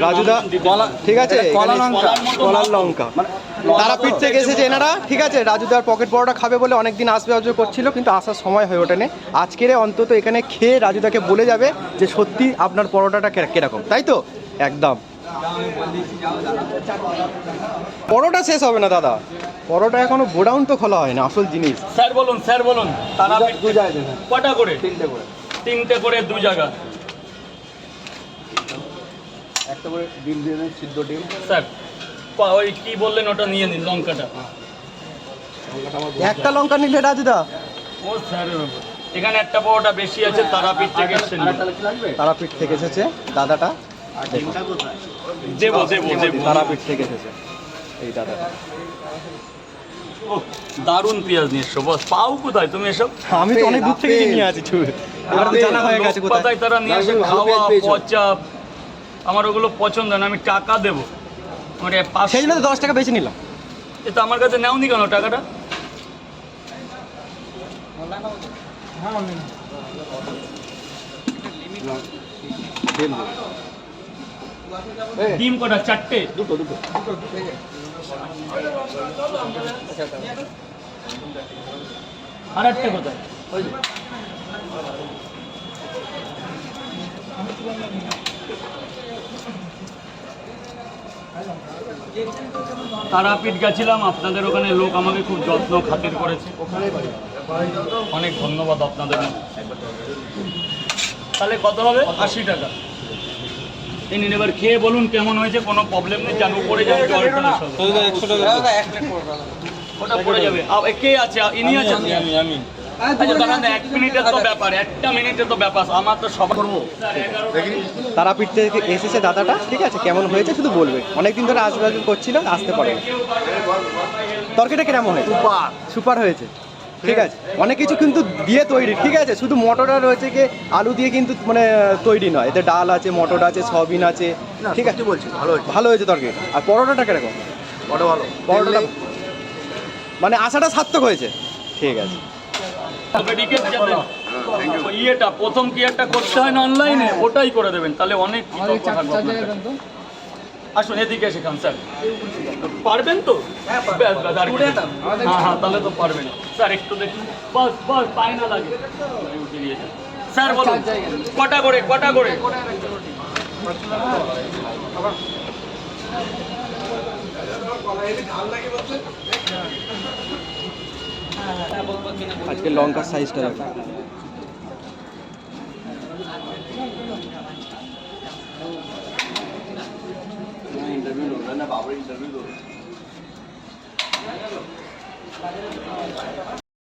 রাজুদা ঠিক আছে কলা লঙ্কা। কলার লঙ্কা তারাপীঠ থেকে এসেছে এনারা ঠিক আছে রাজুদার পকেট পরোটা খাবে বলে অনেকদিন আসবে আসবে করছিল কিন্তু আসার সময় হয়ে ওঠেনি। আজকের অন্তত এখানে খেয়ে রাজুদাকে বলে যাবে যে সত্যি আপনার পরোটাটা কে- কীরকম তাই তো? একদম। পরোটা শেষ হবে না দাদা। পরোটা এখনও গোডাউন তো খোলা হয় না আসল জিনিস। স্যার বলুন স্যার বলুন। তারাপীঠ দু কটা করে? তিনটে করে। তিনটে করে দু জায়গা একটা করে ডিম দিয়ে দেন সিদ্ধ ডিম। স্যার ওই কি বললেন ওটা নিয়ে নিন লঙ্কাটা। একটা লঙ্কা নিলে রাজুদা। ও স্যার এখানে একটা পরোটা বেশি আছে তারাপীঠ থেকে এসছেন তারাপীঠ থেকে এসেছে দাদাটা। দেবো দেবো দেবো। তারাপীঠ থেকে এসেছে এই দাদাটা। ও দারুণ পেঁয়াজ নিয়ে এসছো বস পাও কোথায়? তুমি এসব আমি তো অনেক দূর থেকে নিয়ে আছি ছুঁড়ে এবার জানা হয়ে গেছে কোথায়। তারা নিয়ে এসে খাওয়া পচা আমার ওগুলো পছন্দ না আমি টাকা দেবো। আমার এ পাঁচশো- সেই জন্য তো দশ টাকা বেশি নিলাম। এ তো আমার কাছে নেওনি কেন টাকাটা? ডিম কটা? চারটে। দুটো দুটো আর একটা কোথায় তারাপীঠ গেছিলাম আপনাদের ওখানে লোক আমাকে খুব যত্ন খাতির করেছে। অনেক ধন্যবাদ আপনাদের। তাহলে কত হবে? আশি টাকা। নিন এবার খেয়ে বলুন কেমন হয়েছে কোনো প্রবলেম নেই জানো পড়ে যাবে। ওটা পড়ে যাবে। কে আছে? ইনি আছেন? আচ্ছা দাঁড়ান এক মিনিটের তো ব্যাপার একটা মিনিটের তো ব্যাপার আমার তো সব করব। তারাপীঠ থেকে এসেছে দাদাটা ঠিক আছে কেমন হয়েছে শুধু বলবে। অনেকদিন ধরে আসবে আসবে করছিল আসতে পারে। তরকারিটা কেমন হয়েছে? সুপার। সুপার হয়েছে ঠিক আছে। অনেক কিছু কিন্তু দিয়ে তৈরি ঠিক আছে শুধু মটর আর রয়েছে কি আলু দিয়ে কিন্তু মানে তৈরি নয়। এতে ডাল আছে মটর আছে সয়াবিন আছে ঠিক আছে। বলছি ভালো হয়েছে। ভালো হয়েছে তরকারি। আর পরোটাটা কীরকম? পরোটা ভালো। পরোটাটা মানে আশাটা সার্থক হয়েছে। ঠিক আছে। ইয়েটা প্রথম কি একটা করতে হয় না অনলাইনে ওটাই করে দেবেন তাহলে অনেক। আসুন এদিকে এসে খান স্যার। পারবেন তো? না। হ্যাঁ হ্যাঁ তাহলে তো পারবেন। স্যার একটু দেখুন। বাস বাস পায় না লাগে। স্যার বলুন। কটা করে কটা করে? আজকে লঙ্কার সাইজটা দেখো